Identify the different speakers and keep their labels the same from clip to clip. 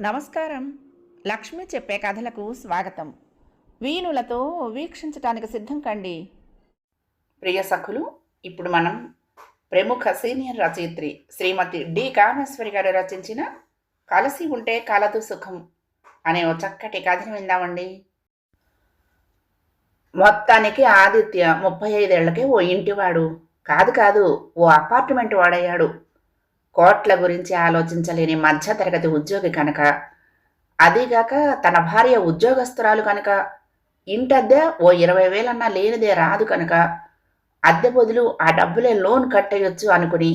Speaker 1: నమస్కారం. లక్ష్మి చెప్పే కథలకు స్వాగతం. వీణులతో వీక్షించటానికి సిద్ధం కండి. ప్రియ సఖులు ఇప్పుడు మనం ప్రముఖ సీనియర్ రచయిత్రి శ్రీమతి డి కామేశ్వరి గారు రచించిన కలసి ఉంటే కలదు సుఖం అనే ఓ చక్కటి కథను విందామండి. మొత్తానికి ఆదిత్య ముప్పై ఐదేళ్ళకే ఓ ఇంటివాడు. కాదు కాదు ఓ అపార్ట్మెంట్ వాడయ్యాడు. కోట్ల గురించి ఆలోచించలేని మధ్యతరగతి ఉద్యోగి కనుక అదీగాక తన భార్య ఉద్యోగస్తురాలు కనుక ఇంటద్దె ఓ ఇరవై వేలన్నా లేనిదే రాదు కనుక అద్దె బదులు ఆ డబ్బులే లోన్ కట్టేయొచ్చు అనుకుని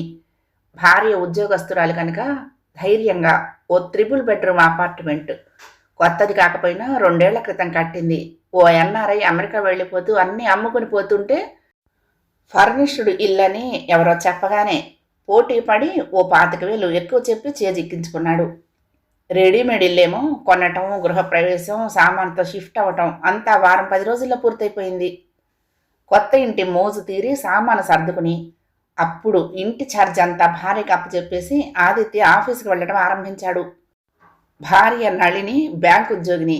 Speaker 1: భార్య ఉద్యోగస్తురాలు కనుక ధైర్యంగా ఓ త్రిబుల్ బెడ్రూమ్ అపార్ట్మెంట్ కొత్తది కాకపోయినా రెండేళ్ళ క్రితం కట్టింది. ఓ ఎన్ఆర్ఐ అమెరికా వెళ్ళిపోతూ అన్నీ అమ్ముకుని పోతుంటే ఫర్నిష్డ్ ఇల్లని ఎవరో చెప్పగానే పోటీ పడి ఓ పాతిక వేలు ఎక్కువ చెప్పి చేజిక్కించుకున్నాడు. రెడీమేడ్ ఇల్లేమో కొనటం గృహప్రవేశం సామాన్తో షిఫ్ట్ అవ్వటం అంతా వారం పది రోజుల్లో పూర్తయిపోయింది. కొత్త ఇంటి మోజు తీరి సామాను సర్దుకుని అప్పుడు ఇంటి ఛార్జ్ అంతా భార్యకి అప్పచెప్పేసి ఆదిత్య ఆఫీస్కి వెళ్ళడం ఆరంభించాడు. భార్య నళిని బ్యాంక్ ఉద్యోగిని.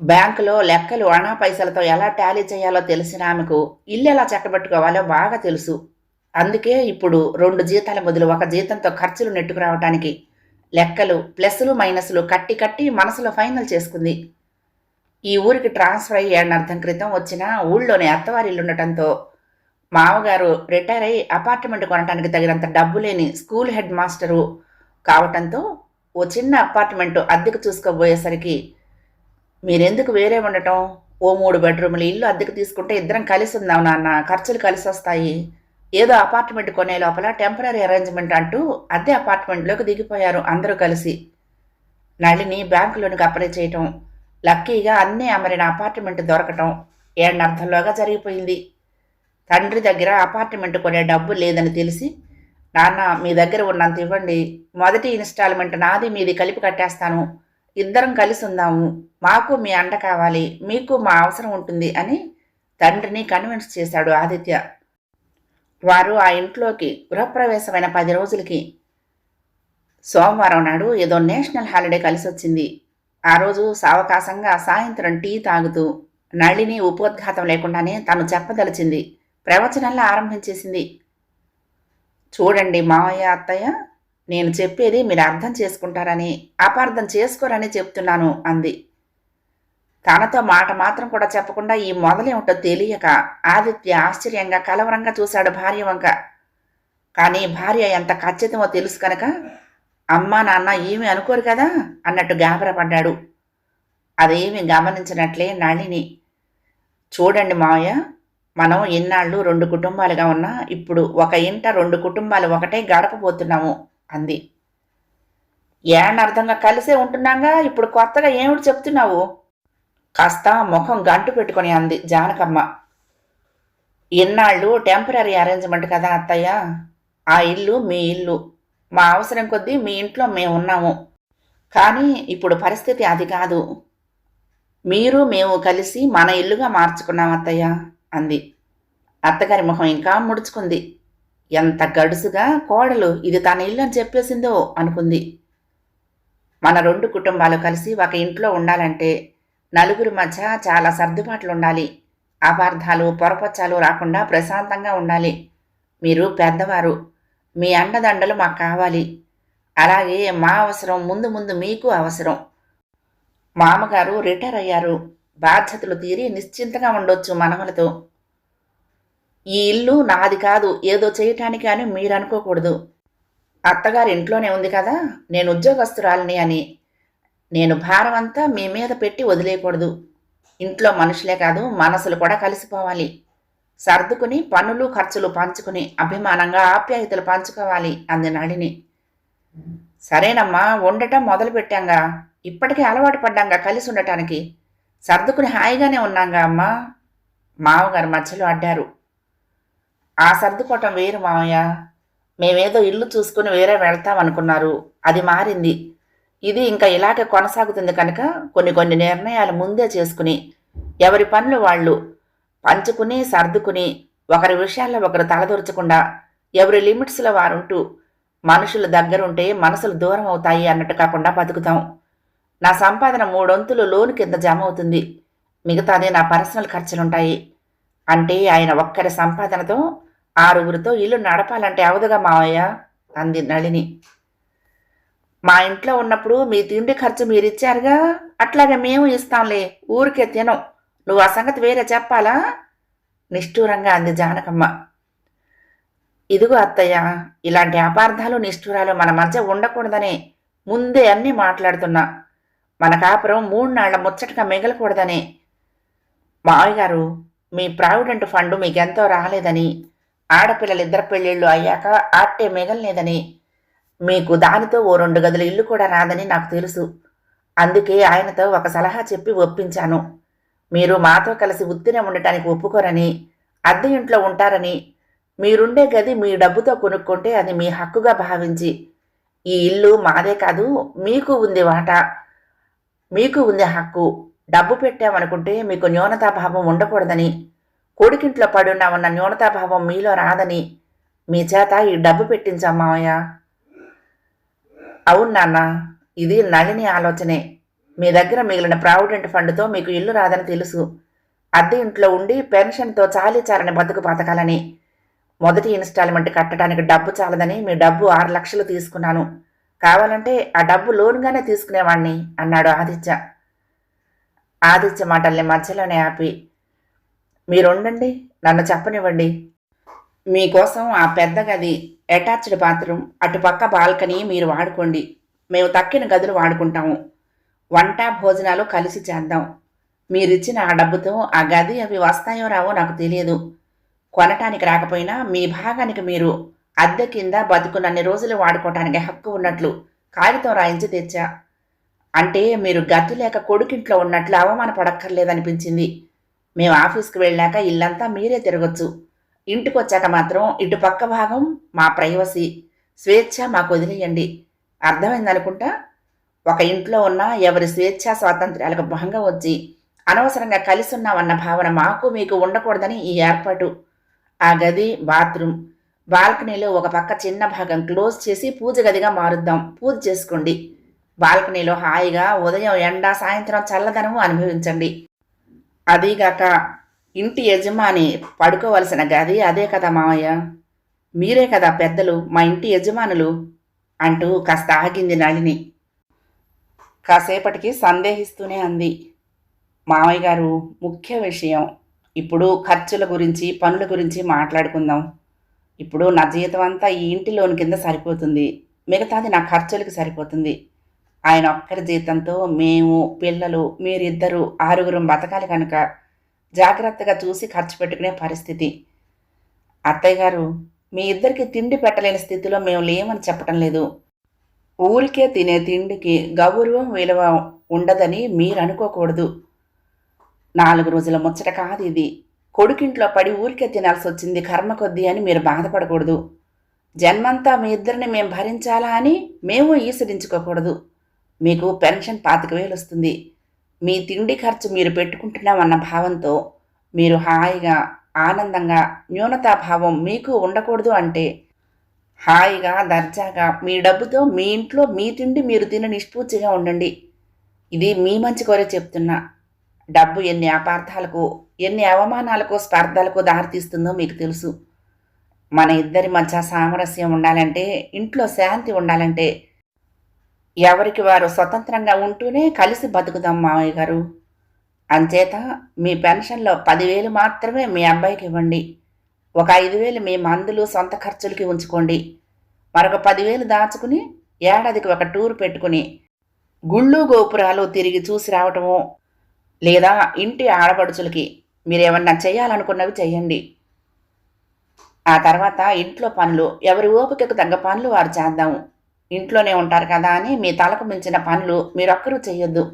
Speaker 1: బ్యాంకులో లెక్కలు అణా పైసలతో ఎలా టాలీ చేయాలో తెలిసిన ఆమెకు ఇల్లు ఎలా చక్కబెట్టుకోవాలో బాగా తెలుసు. అందుకే ఇప్పుడు రెండు జీతాల బదులు ఒక జీతంతో ఖర్చులు నెట్టుకురావటానికి లెక్కలు ప్లస్లు మైనస్లు కట్టి కట్టి మనసులో ఫైనల్ చేసుకుంది. ఈ ఊరికి ట్రాన్స్ఫర్ అయ్యి అర్థం క్రితం వచ్చిన ఊళ్ళోనే అత్తవారిల్లు ఉండటంతో మామగారు రిటైర్ అయ్యి అపార్ట్మెంట్ కొనడానికి తగినంత డబ్బు లేని స్కూల్ హెడ్ మాస్టరు కావటంతో ఓ చిన్న అపార్ట్మెంట్ అద్దెకు చూసుకోబోయేసరికి మీరెందుకు వేరే ఉండటం? ఓ మూడు బెడ్రూములు ఇల్లు అద్దెకు తీసుకుంటే ఇద్దరం కలిసి ఉందాం నాన్న ఖర్చులు కలిసి వస్తాయి ఏదో అపార్ట్మెంట్ కొనే లోపల టెంపరీ అరేంజ్మెంట్ అంటూ అద్దె అపార్ట్మెంట్లోకి దిగిపోయారు అందరూ కలిసి. నళిని బ్యాంకులోనికి అప్లై చేయటం లక్కీగా అన్నీ అమరిన అపార్ట్మెంట్ దొరకటం ఏడనర్థంలోగా జరిగిపోయింది. తండ్రి దగ్గర అపార్ట్మెంట్ కొనే డబ్బు లేదని తెలిసి నాన్న మీ దగ్గర ఉన్నంత ఇవ్వండి. మొదటి ఇన్స్టాల్మెంట్ నాది మీది కలిపి కట్టేస్తాను. ఇద్దరం కలిసి ఉందాము. మాకు మీ అండ కావాలి. మీకు మా అవసరం ఉంటుంది అని తండ్రిని కన్విన్స్ చేశాడు ఆదిత్య. వారు ఆ ఇంట్లోకి గృహప్రవేశమైన పది రోజులకి సోమవారం నాడు ఏదో నేషనల్ హాలిడే కలిసి వచ్చింది ఆ రోజు సావకాశంగా సాయంత్రం టీ తాగుతూ నళిని ఉపోద్ఘాతం లేకుండానే తను చెప్పదలిచింది. ప్రవచనంలా ఆరంభించేసింది. చూడండి మావయ్య అత్తయ్య నేను చెప్పేది మీరు అర్థం చేసుకుంటారని అపార్థం చేసుకోరని చెప్తున్నాను అంది. తనతో మాట మాత్రం కూడా చెప్పకుండా ఈ మొదలేమిటో తెలియక ఆదిత్య ఆశ్చర్యంగా కలవరంగా చూశాడు భార్య వంక. కానీ భార్య ఎంత ఖచ్చితమో తెలుసు కనుక అమ్మా నాన్న ఏమీ అనుకోరు కదా అన్నట్టు గాబరపడ్డాడు. అదేమి గమనించినట్లే నళిని. చూడండి మావయ్య మనం ఇన్నాళ్ళు రెండు కుటుంబాలుగా ఉన్నా ఇప్పుడు ఒక ఇంట రెండు కుటుంబాలు ఒకటే గడపబోతున్నాము అంది. ఏనర్థంగా కలిసే ఉంటున్నాగా? ఇప్పుడు కొత్తగా ఏమిటి చెప్తున్నావు? కాస్త ముఖం గంటు పెట్టుకుని అంది జానకమ్మ. ఇన్నాళ్ళు టెంపరీ అరేంజ్మెంట్ కదా అత్తయ్య? ఆ ఇల్లు మీ ఇల్లు. మా అవసరం కొద్దీ మీ ఇంట్లో మేము ఉన్నాము. కానీ ఇప్పుడు పరిస్థితి అది కాదు. మీరు మేము కలిసి మన ఇల్లుగా మార్చుకున్నాం అత్తయ్య అంది. అత్తగారి ముఖం ఇంకా ముడుచుకుంది. ఎంత గడుసుగా కోడలు ఇది తన ఇల్లు అని చెప్పేసిందో అనుకుంది. మన రెండు కుటుంబాలు కలిసి ఒక ఇంట్లో ఉండాలంటే నలుగురి మధ్య చాలా సర్దుబాట్లు ఉండాలి అపార్థాలు పొరపచ్చాలు రాకుండా ప్రశాంతంగా ఉండాలి. మీరు పెద్దవారు. మీ అండదండలు మాకు కావాలి. అలాగే మా అవసరం ముందు ముందు మీకు అవసరం. మామగారు రిటైర్ అయ్యారు. బాధ్యతలు తీరి నిశ్చింతగా ఉండొచ్చు మనవలతో. ఈ ఇల్లు నాది కాదు. ఏదో చేయటానికి అని మీరు అనుకోకూడదు అత్తగారి ఇంట్లోనే ఉంది కదా. నేను ఉద్యోగస్తురాలిని అని. నేను భారం అంతా మీ మీద పెట్టి వదిలేయకూడదు. ఇంట్లో మనుషులే కాదు మనసులు కూడా కలిసిపోవాలి. సర్దుకుని పనులు ఖర్చులు పంచుకుని అభిమానంగా ఆప్యాయతలు పంచుకోవాలి అంది నళిని. సరేనమ్మా ఉండటం మొదలు పెట్టాంగా ఇప్పటికే అలవాటు పడ్డాంగా కలిసి ఉండటానికి. సర్దుకుని హాయిగానే ఉన్నాంగా అమ్మా. మామగారు మధ్యలో అడ్డారు. ఆ సర్దుకోవటం వేరు మామయ్య. మేమేదో ఇల్లు చూసుకుని వేరే వెళ్తామనుకున్నారు. అది మారింది. ఇది ఇంకా ఇలాగే కొనసాగుతుంది కనుక కొన్ని కొన్ని నిర్ణయాలు ముందే చేసుకుని ఎవరి పనులు వాళ్ళు పంచుకుని సర్దుకుని ఒకరి విషయాల్లో ఒకరు తలదొరచకుండా ఎవరి లిమిట్స్లో వారుంటూ మనుషులు దగ్గరుంటే మనసులు దూరం అవుతాయి అన్నట్టు కాకుండా బతుకుతాం. నా సంపాదన మూడొంతులు లోను కింద జమ అవుతుంది మిగతాది నా పర్సనల్ ఖర్చులుంటాయి. అంటే ఆయన ఒక్కరి సంపాదనతో ఆరుగురితో ఇల్లు నడపాలంటే అవదుగా మావయ్య అంది నళిని. మా ఇంట్లో ఉన్నప్పుడు మీ తిండి ఖర్చు మీరిచ్చారుగా. అట్లాగే మేము ఇస్తాంలే. ఊరికే తినం. నువ్వు ఆ సంగతి వేరే చెప్పాలా? నిష్ఠూరంగా అంది జానకమ్మ. ఇదిగో అత్తయ్య ఇలాంటి అపార్థాలు నిష్ఠూరాలు మన మధ్య ఉండకూడదనే ముందే అన్నీ మాట్లాడుతున్నా. మన కాపురం మూడు నాళ్ళ ముచ్చటగా మిగలకూడదని. మావయ్య గారు మీ ప్రావిడెంట్ ఫండ్ మీకెంతో రాలేదని ఆడపిల్లలిద్దరు పెళ్ళిళ్ళు అయ్యాక ఆట్టే మిగలలేదని మీకు దానితో ఓ రెండు గదుల ఇల్లు కూడా రాదని నాకు తెలుసు. అందుకే ఆయనతో ఒక సలహా చెప్పి ఒప్పించాను. మీరు మాతో కలిసి ఉత్తినే ఉండటానికి ఒప్పుకోరని అద్దె ఇంట్లో ఉంటారని మీరుండే గది మీ డబ్బుతో కొనుక్కుంటే అది మీ హక్కుగా భావించి ఈ ఇల్లు మాదే కాదు మీకు ఉంది వాట మీకు ఉంది హక్కు డబ్బు పెట్టామనుకుంటే మీకు న్యూనతాభావం ఉండకూడదని కొడుకింట్లో పడున్నామన్న న్యూనతాభావం మీలో రాదని మీ చేత ఈ డబ్బు పెట్టించాం మావయ్య. అవును నాన్న ఇది నళిని ఆలోచనే. మీ దగ్గర మిగిలిన ప్రావిడెంట్ ఫండ్తో మీకు ఇల్లు రాదని తెలుసు. అద్దె ఇంట్లో ఉండి పెన్షన్తో చాలీ చాలని బతుకు బతకాలని. మొదటి ఇన్స్టాల్మెంట్ కట్టడానికి డబ్బు చాలదని మీ డబ్బు ఆరు లక్షలు తీసుకున్నాను. కావాలంటే ఆ డబ్బు లోన్గానే తీసుకునేవాణ్ణి అన్నాడు ఆదిత్య. ఆదిత్య మాటల్ని మధ్యలోనే ఆపి మీరుండండి నన్ను చెప్పనివ్వండి. మీకోసం ఆ పెద్ద గది అటాచ్డ్ బాత్రూమ్ అటుపక్క బాల్కనీ మీరు వాడుకోండి. మేము తక్కిన గదులు వాడుకుంటాము. వంట భోజనాలు కలిసి చేద్దాం. మీరిచ్చిన ఆ డబ్బుతో ఆ గది అవి వస్తాయో రావో నాకు తెలియదు. కొనటానికి రాకపోయినా మీ భాగానికి మీరు అద్దె కింద బతుకున్నన్ని రోజులు వాడుకోవటానికి హక్కు ఉన్నట్లు కాగితం రాయించి తెచ్చా. అంటే మీరు గతి లేక కొడుకింట్లో ఉన్నట్లు అవమానపడక్కర్లేదనిపించింది. మేము ఆఫీస్కి వెళ్ళాక ఇల్లంతా మీరే తిరగొచ్చు. ఇంటికి వచ్చాక మాత్రం ఇటు పక్క భాగం మా ప్రైవసీ. స్వేచ్ఛ మాకు వదిలేయండి. అర్థమైందనుకుంటా? ఒక ఇంట్లో ఉన్న ఎవరి స్వేచ్ఛ స్వాతంత్ర్యాలకు భంగం వచ్చి అనవసరంగా కలిసి ఉన్నామన్న భావన మాకు మీకు ఉండకూడదని ఈ ఏర్పాటు. ఆ గది బాత్రూమ్ బాల్కనీలో ఒక పక్క చిన్న భాగం క్లోజ్ చేసి పూజ గదిగా మారుద్దాం. పూజ చేసుకోండి. బాల్కనీలో హాయిగా ఉదయం ఎండ సాయంత్రం చల్లదనము అనుభవించండి. అదీగాక ఇంటి యజమాని పడుకోవలసిన గది అదే కదా మావయ్య? మీరే కదా పెద్దలు మా ఇంటి యజమానులు అంటూ కాస్త ఆగింది నళిని. కాసేపటికి సందేహిస్తూనే అంది. మామయ్య గారు ముఖ్య విషయం. ఇప్పుడు ఖర్చుల గురించి పనుల గురించి మాట్లాడుకుందాం. ఇప్పుడు నా జీతం అంతా ఈ ఇంటి లోన్ కింద సరిపోతుంది. మిగతాది నా ఖర్చులకి సరిపోతుంది. ఆయన ఒక్కరి జీతంతో మేము పిల్లలు మీరిద్దరూ ఆరుగురం బతకాలి కనుక జాగ్రత్తగా చూసి ఖర్చు పెట్టుకునే పరిస్థితి. అత్తయ్య గారు మీ ఇద్దరికి తిండి పెట్టలేని స్థితిలో మేము లేమని చెప్పటం లేదు. ఊరికే తినే తిండికి గౌరవం విలువ ఉండదని మీరు అనుకోకూడదు. నాలుగు రోజుల ముచ్చట కాదు ఇది. కొడుకింట్లో పడి ఊరికే తినాల్సి వచ్చింది కర్మ కొద్దీ అని మీరు బాధపడకూడదు. జన్మంతా మీ ఇద్దరిని మేము భరించాలా అని మేము ఈసడించుకోకూడదు. మీకు పెన్షన్ పాతిక వేలు వస్తుంది. మీ తిండి ఖర్చు మీరు పెట్టుకుంటున్నామన్న భావంతో మీరు హాయిగా ఆనందంగా న్యూనతాభావం మీకు ఉండకూడదు అంటే హాయిగా దర్జాగా మీ డబ్బుతో మీ ఇంట్లో మీ తిండి మీరు తిన నిష్పూర్తిగా ఉండండి. ఇది మీ మంచి కోరే చెప్తున్నా. డబ్బు ఎన్ని అపార్థాలకు ఎన్ని అవమానాలకు స్పర్ధలకు దారితీస్తుందో మీకు తెలుసు. మన ఇద్దరి మధ్య సామరస్యం ఉండాలంటే ఇంట్లో శాంతి ఉండాలంటే ఎవరికి వారు స్వతంత్రంగా ఉంటూనే కలిసి బతుకుదాం మావయ్య గారు. అంచేత మీ పెన్షన్లో పదివేలు మాత్రమే మీ అబ్బాయికి ఇవ్వండి. ఒక ఐదు వేలు మీ మందులు సొంత ఖర్చులకి ఉంచుకోండి. మరొక పదివేలు దాచుకుని ఏడాదికి ఒక టూర్ పెట్టుకుని గుళ్ళు గోపురాలు తిరిగి చూసి రావటము లేదా ఇంటి ఆడపడుచులకి మీరేమన్నా చేయాలనుకున్నవి చేయండి. ఆ తర్వాత ఇంట్లో పనులు ఎవరి ఓపికకు తగ్గ పనులు వారు చేద్దాము ఇంట్లోనే ఉంటారు కదా అని మీ తలకు మించిన పనులు మీరొక్కరూ చేయొద్దు.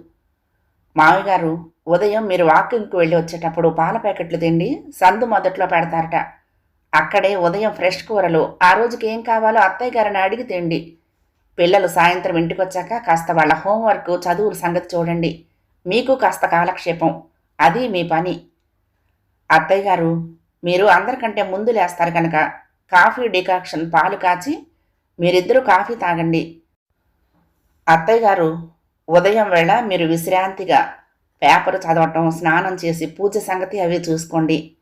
Speaker 1: మామయ్య గారు ఉదయం మీరు వాకింగ్కి వెళ్ళి వచ్చేటప్పుడు పాల ప్యాకెట్లు తిండి సందు మొదట్లో పెడతారట. అక్కడే ఉదయం ఫ్రెష్ కూరలు ఆ రోజుకి ఏం కావాలో అత్తయ్య గారిని అడిగి తిండి. పిల్లలు సాయంత్రం ఇంటికి వచ్చాక కాస్త వాళ్ళ హోంవర్క్ చదువుల సంగతి చూడండి. మీకు కాస్త కాలక్షేపం. అది మీ పని. అత్తయ్య గారు మీరు అందరికంటే ముందు లేస్తారు కనుక కాఫీ డికాక్షన్ పాలు కాచి మీరిద్దరూ కాఫీ తాగండి. అత్తయ్య గారు ఉదయం వేళ మీరు విశ్రాంతిగా పేపర్ చదవటం స్నానం చేసి పూజ సంగతి అవి చూసుకోండి.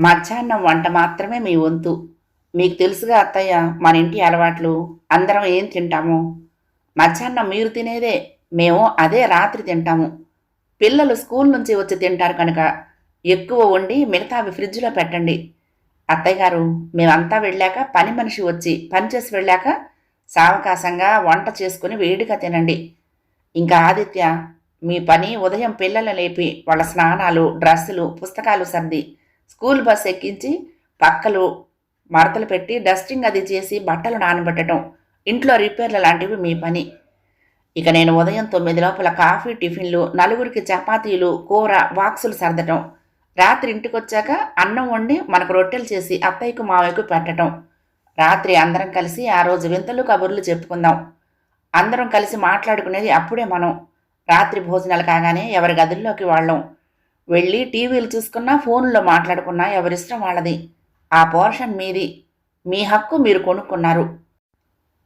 Speaker 1: మధ్యాహ్నం వంట మాత్రమే మీ వంతు. మీకు తెలుసుగా అత్తయ్య మన ఇంటి అలవాట్లు అందరం ఏం తింటాము? మధ్యాహ్నం మీరు తినేదే మేము అదే రాత్రి తింటాము. పిల్లలు స్కూల్ నుంచి వచ్చి తింటారు కనుక ఎక్కువ వండి మిగతావి ఫ్రిడ్జ్లో పెట్టండి. అత్తయ్య గారు మేమంతా వెళ్ళాక పని మనిషి వచ్చి పనిచేసి వెళ్ళాక సావకాశంగా వంట చేసుకుని వేడిగా తినండి. ఇంకా ఆదిత్య మీ పని ఉదయం పిల్లలు లేపి వాళ్ళ స్నానాలు డ్రెస్సులు పుస్తకాలు సర్ది స్కూల్ బస్ ఎక్కించి పక్కలు మడతలు పెట్టి డస్టింగ్ అది చేసి బట్టలు నానబెట్టడం ఇంట్లో రిపేర్లు లాంటివి మీ పని. ఇక నేను ఉదయం తొమ్మిది లోపల కాఫీ టిఫిన్లు నలుగురికి చపాతీలు కూర బాక్సులు సర్దటం రాత్రి ఇంటికి వచ్చాక అన్నం వండి మనకు రొట్టెలు చేసి అత్తయ్యకు మావయ్యకు పెట్టడం రాత్రి అందరం కలిసి ఆ రోజు వింతలు కబుర్లు చెప్పుకుందాం. అందరం కలిసి మాట్లాడుకునేది అప్పుడే మనం. రాత్రి భోజనాలు కాగానే ఎవరి గదుల్లోకి వాళ్ళం. వెళ్ళి టీవీలు చూసుకున్నా ఫోన్లో మాట్లాడుకున్నా ఎవరిష్టం వాళ్ళది. ఆ పోర్షన్ మీది. మీ హక్కు మీరు కొనుక్కున్నారు.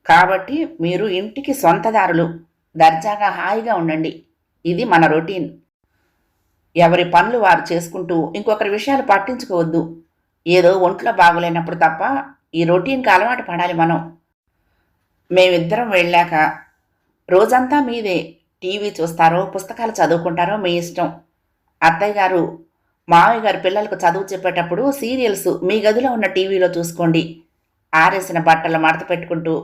Speaker 1: కాబట్టి మీరు ఇంటికి సొంతదారులు. దర్జాగా హాయిగా ఉండండి. ఇది మన రొటీన్. ఎవరి పనులు వారు చేసుకుంటూ ఇంకొకరి విషయాలు పట్టించుకోవద్దు. ఏదో ఒంట్లో బాగోలేనప్పుడు తప్ప ఈ రొటీన్కి అలవాటు పడాలి మనం. మేమిద్దరం వెళ్ళాక రోజంతా మీదే టీవీ చూస్తారో పుస్తకాలు చదువుకుంటారో మీ ఇష్టం. అత్తయ్య గారు మావయ్య గారు పిల్లలకు చదువు చెప్పేటప్పుడు సీరియల్స్ మీ గదిలో ఉన్న టీవీలో చూసుకోండి. ఆరేసిన బట్టలు మడత పెట్టుకుంటూ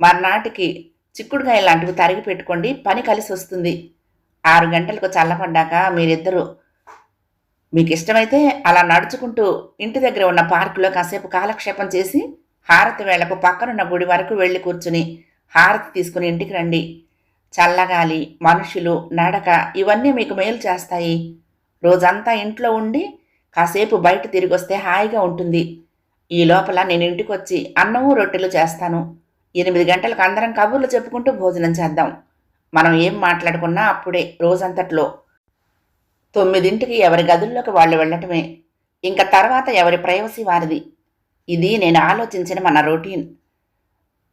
Speaker 1: మర్నాటికి చిక్కుడుగా లాంటివి తరిగి పెట్టుకోండి పని కలిసి వస్తుంది ఆరు గంటలకు చల్లపడ్డాక మీరిద్దరూ మీకు ఇష్టమైతే అలా నడుచుకుంటూ ఇంటి దగ్గర ఉన్న పార్కులో కాసేపు కాలక్షేపం చేసి హారతి వేళకు పక్కనున్న గుడి వరకు వెళ్ళి కూర్చుని హారతి తీసుకుని ఇంటికి రండి. చల్లగాలి మనుషులు నడక ఇవన్నీ మీకు మేలు చేస్తాయి. రోజంతా ఇంట్లో ఉండి కాసేపు బయట తిరిగి వస్తే హాయిగా ఉంటుంది. ఈ లోపల నేను ఇంటికి వచ్చి అన్నము రొట్టెలు చేస్తాను. ఎనిమిది గంటలకు అందరం కబుర్లు చెప్పుకుంటూ భోజనం చేద్దాం. మనం ఏం మాట్లాడుకున్నా అప్పుడే రోజంతట్లో తొమ్మిదింటికి ఎవరి గదుల్లోకి వాళ్ళు వెళ్ళటమే. ఇంకా తర్వాత ఎవరి ప్రైవసీ వారిది. ఇది నేను ఆలోచించిన మన రొటీన్.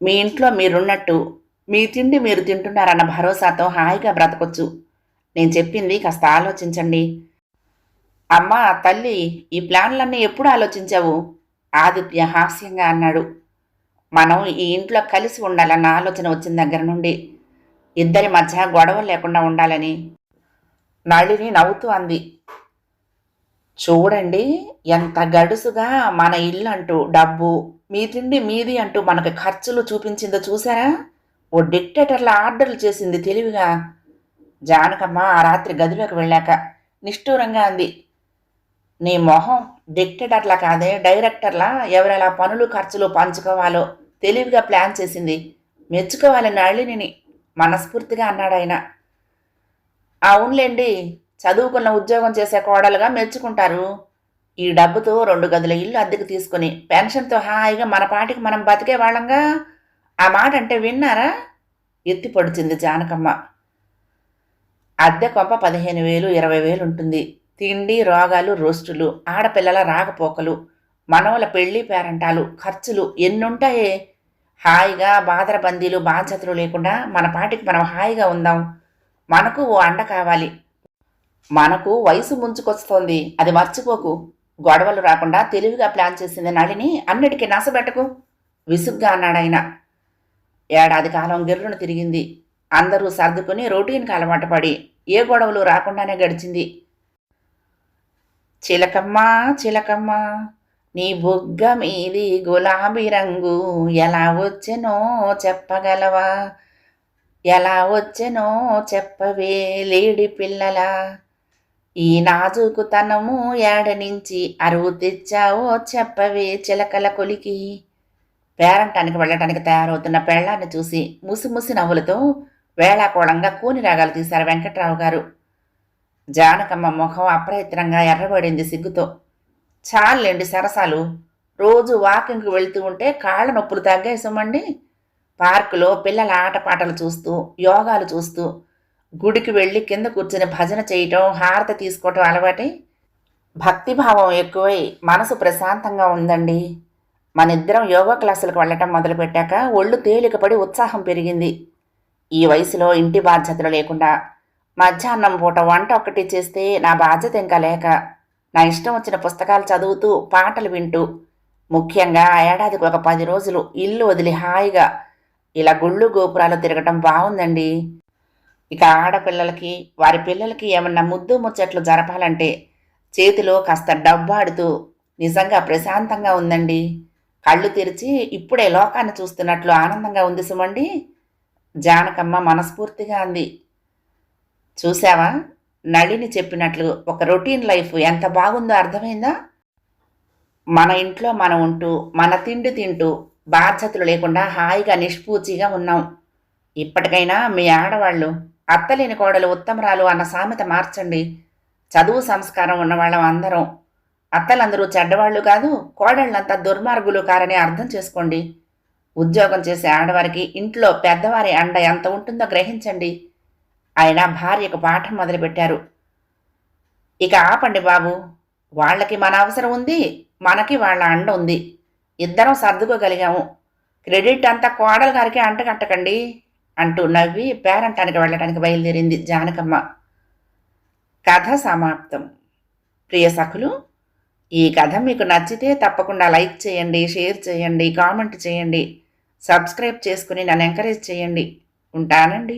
Speaker 1: మీ ఇంట్లో మీరున్నట్టు మీ తిండి మీరు తింటున్నారన్న భరోసాతో హాయిగా బ్రతకొచ్చు. నేను చెప్పింది కాస్త ఆలోచించండి. అమ్మా తల్లి ఈ ప్లాన్లన్నీ ఎప్పుడు ఆలోచించావు? ఆదిత్య హాస్యంగా అన్నాడు. మనం ఈ ఇంట్లో కలిసి ఉండాలన్న ఆలోచన వచ్చిన దగ్గర నుండి. ఇద్దరి మధ్య గొడవలు లేకుండా ఉండాలని నళిని నవ్వుతూ అంది. చూడండి ఎంత గడుసుగా మన ఇల్లు అంటూ డబ్బు మీ తిండి మీది అంటూ మనకు ఖర్చులు చూపించిందో చూసారా? ఓ డిక్టేటర్ల ఆర్డర్లు చేసింది తెలివిగా. జానకమ్మ ఆ రాత్రి గదిలోకి వెళ్ళాక నిష్ఠూరంగా అంది. నీ మొహం డిక్టేటర్లా కాదే డైరెక్టర్లా ఎవరెలా పనులు ఖర్చులు పంచుకోవాలో తెలివిగా ప్లాన్ చేసింది. మెచ్చుకోవాలి నళినిని. మనస్ఫూర్తిగా అన్నాడు ఆయన. అవునులేండి చదువుకున్న ఉద్యోగం చేసే కోడలుగా మెచ్చుకుంటారు. ఈ డబ్బుతో రెండు గదుల ఇల్లు అద్దెకు తీసుకుని పెన్షన్తో హాయిగా మన పాటికి మనం బతికే వాళ్ళంగా? ఆ మాట అంటే విన్నారా? ఎత్తిపడిచింది జానకమ్మ. అద్దె కొంప పదిహేను వేలు ఇరవై వేలు ఉంటుంది. తిండి రోగాలు రోస్టులు ఆడపిల్లల రాకపోకలు మనవల పెళ్ళి పేరంటాలు ఖర్చులు ఎన్నుంటాయే? హాయిగా బాదరబందీలు బాధ్యతలు లేకుండా మన పాటికి మనం హాయిగా ఉందాం. మనకు ఓ అండ కావాలి. మనకు వయసు ముంచుకొస్తోంది. అది మర్చిపోకు. గొడవలు రాకుండా తెలివిగా ప్లాన్ చేసింది నళిని అన్నిటికీ నసబెట్టకు. విసుగ్గా అన్నాడాయన ఏడాది కాలం గిర్రును తిరిగింది. అందరూ సర్దుకుని రొటీన్కి అలవాటు పడి ఏ గొడవలు రాకుండానే గడిచింది. చిలకమ్మ చిలకమ్మ. నీ బుగ్గ మీది గులాబీ రంగు ఎలా వచ్చెనో చెప్పగలవా? ఎలా వచ్చెనో చెప్పవే లేడి పిల్లల. ఈ నాజుకుతనము ఏడ నుంచి అరువు తెచ్చావో చెప్పవే చిలకల కొలికి. పేరంటానికి వెళ్ళటానికి తయారవుతున్న పెళ్ళాన్ని చూసి ముసిముసి నవ్వులతో వేళాకోళంగా కూని రాగాలు తీశారు వెంకట్రావు గారు. జానకమ్మ ముఖం అప్రయత్నంగా ఎర్రబడింది సిగ్గుతో. చాలండి సరసాలు. రోజు వాకింగ్కి వెళ్తూ ఉంటే కాళ్ళ నొప్పులు తగ్గాయి సుమండి పార్కులో పిల్లల ఆటపాటలు చూస్తూ యోగాలు చూస్తూ గుడికి వెళ్ళి కింద కూర్చుని భజన చేయటం హారత తీసుకోవటం అలవాటై భక్తిభావం ఎక్కువై మనసు ప్రశాంతంగా ఉందండి. మనిద్దరం యోగా క్లాసులకు వెళ్ళటం మొదలుపెట్టాక ఒళ్ళు తేలికపడి ఉత్సాహం పెరిగింది. ఈ వయసులో ఇంటి బాధ్యతలు లేకుండా మధ్యాహ్నం పూట వంట ఒక్కటి చేస్తే నా బాధ్యత ఇంకా లేక నా ఇష్టం వచ్చిన పుస్తకాలు చదువుతూ పాటలు వింటూ ముఖ్యంగా ఏడాదికి ఒక పది రోజులు ఇల్లు వదిలి హాయిగా ఇలా గుళ్ళు గోపురాలు తిరగటం బాగుందండి. ఇక ఆడపిల్లలకి వారి పిల్లలకి ఏమన్నా ముద్దు ముచ్చట్లు జరపాలంటే చేతిలో కాస్త డబ్బాడుతూ నిజంగా ప్రశాంతంగా ఉందండి. కళ్ళు తెరిచి ఇప్పుడే లోకాన్ని చూస్తున్నట్లు ఆనందంగా ఉంది సుమండి. జానకమ్మ మనస్ఫూర్తిగా అంది. చూసావా నళిని చెప్పినట్లు ఒక రొటీన్ లైఫ్ ఎంత బాగుందో అర్థమైందా? మన ఇంట్లో మనం ఉంటూ మన తిండి తింటూ బాధ్యతలు లేకుండా హాయిగా నిష్పూచిగా ఉన్నాం. ఇప్పటికైనా మీ ఆడవాళ్ళు అత్తలేని కోడలు ఉత్తమరాలు అన్న సామెత మార్చండి. చదువు సంస్కారం ఉన్నవాళ్ళం అందరం. అత్తలందరూ చెడ్డవాళ్ళు కాదు కోడళ్ళంతా దుర్మార్గులు కారని అర్థం చేసుకోండి. ఉద్యోగం చేసే ఆడవారికి ఇంట్లో పెద్దవారి అండ ఎంత ఉంటుందో గ్రహించండి. ఆయన భార్యకు పాఠం మొదలుపెట్టారు. ఇక ఆపండి బాబు వాళ్ళకి మన అవసరం ఉంది మనకి వాళ్ళ అండ ఉంది. ఇద్దరం సర్దుకోగలిగాము. క్రెడిట్ అంతా కోడలు గారికి అంటకట్టకండి అంటూ నవ్వి పేరంటానికి వెళ్ళడానికి బయలుదేరింది జానకమ్మ. కథ సమాప్తం. ప్రియ సఖులు ఈ కథ మీకు నచ్చితే తప్పకుండా లైక్ చేయండి షేర్ చేయండి కామెంట్ చేయండి సబ్స్క్రైబ్ చేసుకుని నన్ను ఎంకరేజ్ చేయండి. ఉంటానండి.